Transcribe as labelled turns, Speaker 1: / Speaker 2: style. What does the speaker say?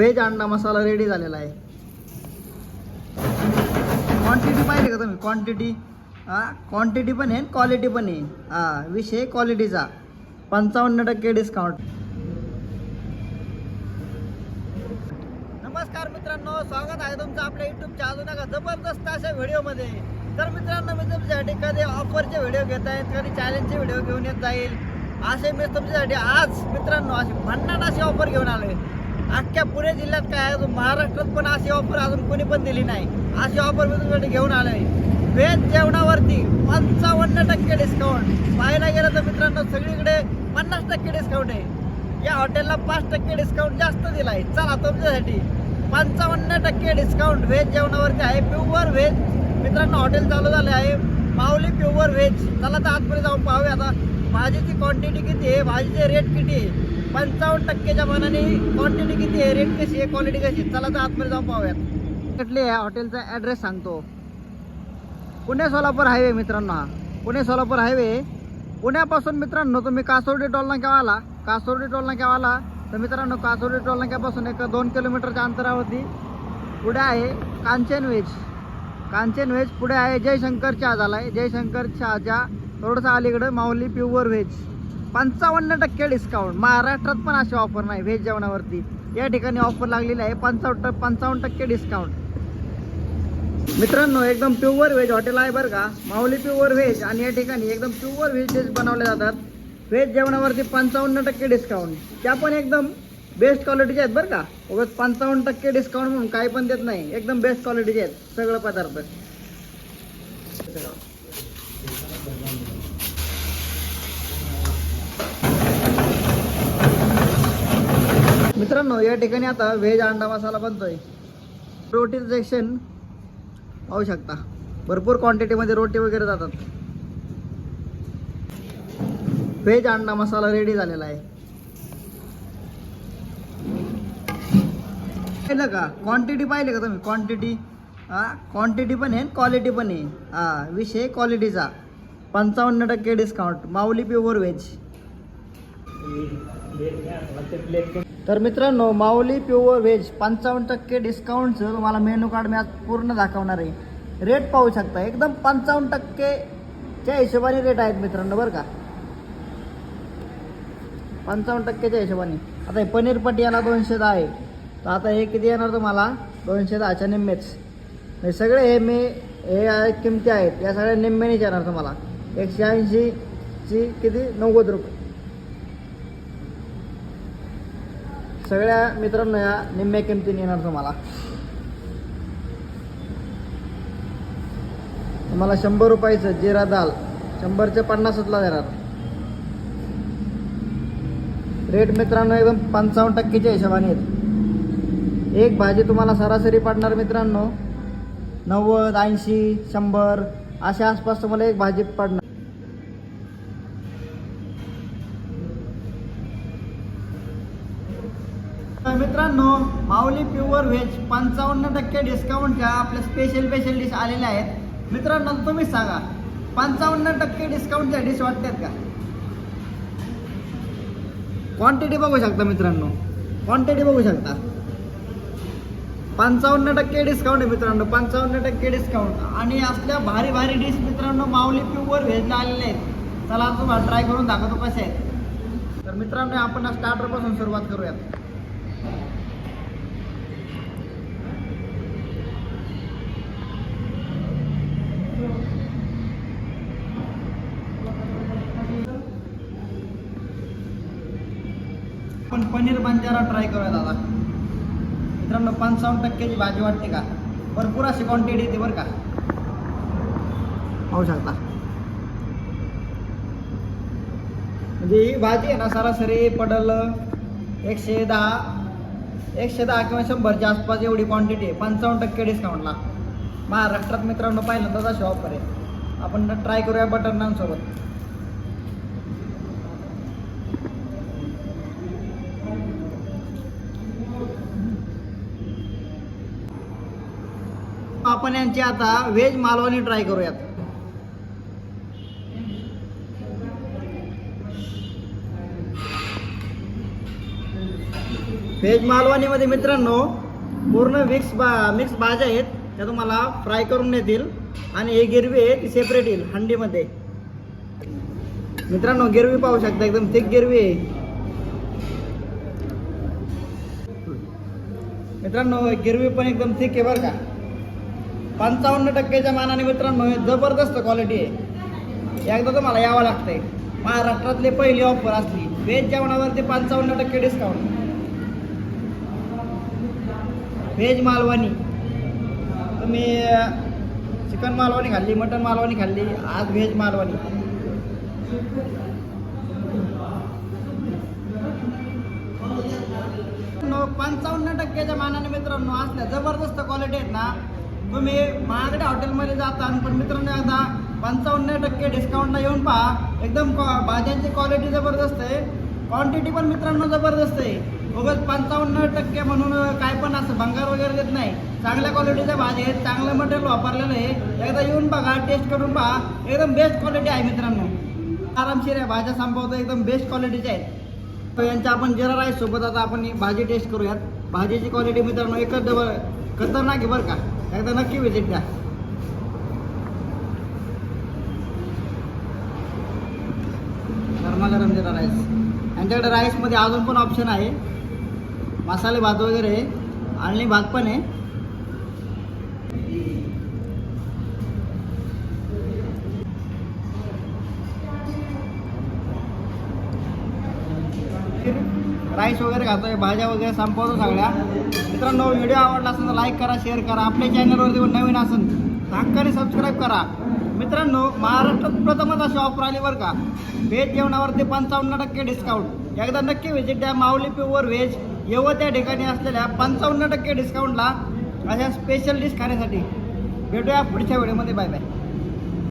Speaker 1: Veg अंडा मसाला ready झालेला आहे. क्वांटिटी पाहिजे का तुम्ही? क्वांटिटी हां क्वांटिटी पण आहे क्वालिटी पण आहे हां विषय क्वालिटीचा पंचावन्न टक्के डिस्काउंट नमस्कार मित्रांनो स्वागत आहे तुमचं आपल्या युट्यूबच्या अजून एका जबरदस्त अशा व्हिडिओमध्ये तर मित्रांनो मी तुमच्यासाठी कधी ऑफरचे व्हिडिओ घेत आहेत कधी चॅलेंजचे व्हिडिओ घेऊन येत जाईल. असे मी तुमच्यासाठी आज मित्रांनो असे भन्नाट अशी ऑफर घेऊन आलोय. अख्ख्या पुणे जिल्ह्यात काय अजून महाराष्ट्रात पण अशी ऑफर अजून कोणी पण दिली नाही. अशी ऑफर मी तुमच्याकडे घेऊन आलोय. व्हेज जेवणावरती पंचावन्न टक्के डिस्काउंट पाहायला गेलं तर मित्रांनो सगळीकडे पन्नास टक्के डिस्काउंट आहे. या हॉटेलला पाच टक्के डिस्काउंट जास्त दिला आहे चला तुमच्यासाठी. पंचावन्न टक्के डिस्काउंट व्हेज जेवणावरती आहे. प्युअर व्हेज मित्रांनो हॉटेल चालू झाले आहे. माऊली प्युअर व्हेज चला तर आजपर्यंत जाऊन पाहूया आता. भाजीची क्वांटिटी किती आहे? भाजीचे रेट किती आहे? पंचावन्न टक्केच्या मनाने क्वांटिटी किती आहे? रेट कशी आहे? क्वालिटी कशी चला तर आजपर्यंत जाऊन पाहूयात. कुठली आहे? हॉटेलचा ॲड्रेस सांगतो. पुणे सोलापूर हायवे मित्रांनो हा. पुणे सोलापूर हायवे पुण्यापासून मित्रांनो तुम्ही कासोर्डी टोलना केव्हा आला कासोर्डी टोलना केव्हा आला तर मित्रांनो कासोर्डी टोलनाक्यापासून एक दोन किलोमीटरच्या अंतरावरती पुढे आहे कांचन वेज कांचन व्हेज पुढे आहे. जयशंकर चहा झाला आहे जयशंकर चहाच्या थोडंसं अलीकडं माऊली प्युअर व्हेज पंचावन्न टक्के डिस्काउंट महाराष्ट्रात पण अशी ऑफर नाही व्हेज जेवणावरती. या ठिकाणी ऑफर लागलेली आहे. पंचावन्न पंचावन्न टक्के डिस्काउंट मित्रांनो एकदम प्युअर व्हेज हॉटेल आहे बरं का. माऊली प्युअर व्हेज आणि या ठिकाणी एकदम प्युअर व्हेज बनवले जातात. व्हेज जेवणावरती पंचावन्न टक्के डिस्काउंट त्या पण एकदम बेस्ट क्वालिटीचे आहेत बरं का. उगाच पंचावन्न टक्के डिस्काउंट म्हणून काही पण देत नाही. एकदम बेस्ट क्वालिटीचे आहेत. सगळं पदार्थ. मित्रांनो या ठिकाणी आता व्हेज अंडा मसाला बनतोय. रोटी सेक्शन पाहू शकता. भरपूर क्वांटिटीमध्ये रोटी वगैरे जातात. व्हेज अंडा मसाला रेडी झालेला आहे. पाहिलं का? क्वांटिटी पाहिली का तुम्ही? क्वांटिटी हां? क्वांटिटी पण आहे क्वालिटी पण आहे. हां विषय क्वालिटीचा पंचावन्न टक्के डिस्काउंट माऊली प्युअर व्हेज तर मित्रांनो माऊली प्युअर व्हेज पंचावन्न टक्के डिस्काउंटचं तुम्हाला मेनू कार्ड मी आज पूर्ण दाखवणार आहे. रेट पाहू शकता. एकदम पंचावन्न टक्केच्या हिशोबाने रेट आहेत मित्रांनो बरं का? पंचावन्न टक्केच्या हिशोबाने. आता हे पनीर पटियाला दोनशे दहा आहे. तर आता हे किती येणार तुम्हाला? दोनशे दहाच्या निम्मेच. हे सगळे हे मी हे किमती आहेत या सगळ्या निम्म्यानेच येणार तुम्हाला. एकशे ऐंशीची किती? नव्वद रुपये. सगळ्या मित्रांनो या निम्म्या किमतीने येणार तुम्हाला. तुम्हाला शंभर रुपयाचं जिरा दाल शंभरचे पन्नासला देणार. रेट मित्रांनो एकदम पंचावन्न टक्केच्या हिशोबाने आहेत. एक भाजी तुम्हाला सरासरी पडणार मित्रांनो. नव्वद ऐंशी शंभर अशा आसपास तुम्हाला एक भाजी पडणार. तर मित्रांनो माऊली प्युअर व्हेज पंचावन्न टक्के डिस्काउंटच्या आपल्या स्पेशल स्पेशल डिश आलेल्या आहेत. मित्रांनो तुम्हीच सांगा पंचावन्न टक्के डिस्काउंटच्या डिश वाटतात का? क्वांटिटी बघू शकता मित्रांनो. क्वांटिटी बघू शकता. पंचावन्न टक्के डिस्काउंट आहे मित्रांनो पंचावन्न टक्के डिस्काउंट आणि असल्या भारी भारी डिश मित्रांनो माऊली प्युअर व्हेजला आलेले आहेत. चला तुम्हाला ट्राय करून दाखवतो कसे आहेत. तर मित्रांनो आपण स्टार्टरपासून सुरुवात करूयात. पण पनीर बंजारा ट्राय करूया दादा मित्रांनो पंचावन्न टक्क्याची भाजी वाटते का? भरपूर अशी क्वांटिटी येते बरं का. पाहू शकता. म्हणजे ही भाजी आहे ना सरासरी पडल एकशे दहा एकशे दहा किंवा शंभरच्या आसपास एवढी क्वांटिटी आहे. पंचावन्न टक्के डिस्काउंटला महाराष्ट्रात मित्रांनो पहिल्यांदाच अशी ऑफर आहे. आपण ट्राय करूया बटर नान आपण यांची आता व्हेज मालवणी ट्राय करूयात. व्हेज मालवणीमध्ये मित्रांनो पूर्ण मिक्स बा मिक्स भाज्या आहेत त्या तुम्हाला फ्राय करून देतील आणि हे गिरवी आहे ती सेपरेट येईल हंडीमध्ये. मित्रांनो गिरवी पाहू शकता एकदम थिक गिरवी आहे. मित्रांनो गिरवी पण एकदम थिक आहे बरं का. पंचावन्न टक्केच्या मानाने मित्रांनो जबरदस्त क्वालिटी आहे. एकदा तुम्हाला यावं लागतंय. महाराष्ट्रातली पहिली ऑफर असली व्हेज जेवणावरती पंचावन्न टक्के डिस्काउंट व्हेज मालवणी. तुम्ही चिकन मालवणी खाल्ली मटन मालवणी खाल्ली आज व्हेज मालवणी. पंचावन्न टक्क्याच्या मानाने मित्रांनो असल्या जबरदस्त क्वालिटी आहेत ना. तुम्ही महागड्या हॉटेलमध्ये जाता पण मित्रांनो आता पंचावन्न टक्के डिस्काउंटला येऊन पहा. एकदम क्वा- भाज्यांची क्वालिटी जबरदस्त आहे. क्वांटिटी पण मित्रांनो जबरदस्त आहे. उगाच पंचावन्न टक्के म्हणून काय पण असं भंगार वगैरे देत नाही. चांगल्या क्वालिटीच्या भाज्या आहेत चांगलं मटेरियल वापरलेलं आहे. एकदा येऊन बघा टेस्ट करून पहा. एकदम बेस्ट क्वालिटी आहे मित्रांनो. आरामशीर आहे. भाज्या संपवतो एकदम बेस्ट क्वालिटीच्या आहेत. तर यांच्या आपण जिरा राईस सोबत आता आपण भाजी टेस्ट करूयात. भाजीची क्वालिटी मित्रांनो एकच डबल खतरनाक आहे बरं का. एकदा नक्की विजिट द्या. गरमागरम जिरा राईस यांच्याकडे राईसमध्ये अजून पण ऑप्शन आहे. मसाले भात वगैरे आहे. आणि भात पण आहे. राईस वगैरे खातोय भाज्या वगैरे संपवतो सगळ्या. मित्रांनो व्हिडिओ आवडला असेल तर लाईक करा शेअर करा. आपल्या चॅनलवरती पण नवीन असेल तर हक्काने सबस्क्राईब करा. मित्रांनो महाराष्ट्रात प्रथमच अशी ऑफर आली बरं का. व्हेज जेवणावरती पंचावन्न टक्के डिस्काउंट एकदा नक्की व्हिजिट द्या. माऊली प्युअर व्हेज येवं त्या ठिकाणी असलेल्या पंचावन्न टक्के डिस्काउंटला अशा स्पेशल डिश खाण्यासाठी. भेटूया पुढच्या व्हिडिओमध्ये बाय बाय